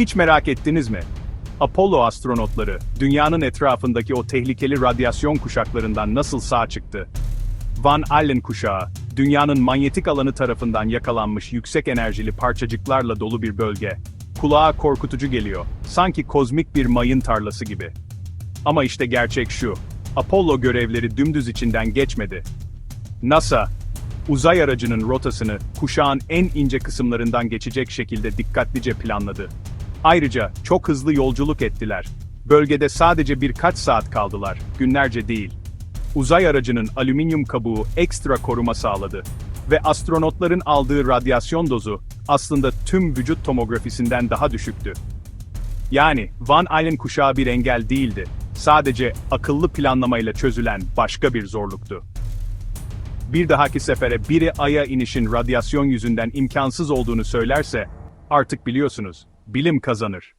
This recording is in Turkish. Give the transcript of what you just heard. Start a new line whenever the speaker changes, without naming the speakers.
Hiç merak ettiniz mi? Apollo astronotları, dünyanın etrafındaki o tehlikeli radyasyon kuşaklarından nasıl sağ çıktı? Van Allen kuşağı, dünyanın manyetik alanı tarafından yakalanmış yüksek enerjili parçacıklarla dolu bir bölge. Kulağa korkutucu geliyor, sanki kozmik bir mayın tarlası gibi. Ama işte gerçek şu, Apollo görevleri dümdüz içinden geçmedi. NASA, uzay aracının rotasını kuşağın en ince kısımlarından geçecek şekilde dikkatlice planladı. Ayrıca çok hızlı yolculuk ettiler. Bölgede sadece birkaç saat kaldılar, günlerce değil. Uzay aracının alüminyum kabuğu ekstra koruma sağladı ve astronotların aldığı radyasyon dozu aslında tüm vücut tomografisinden daha düşüktü. Yani Van Allen kuşağı bir engel değildi. Sadece akıllı planlamayla çözülen başka bir zorluktu. Bir dahaki sefere biri Ay'a inişin radyasyon yüzünden imkansız olduğunu söylerse, artık biliyorsunuz, bilim kazanır.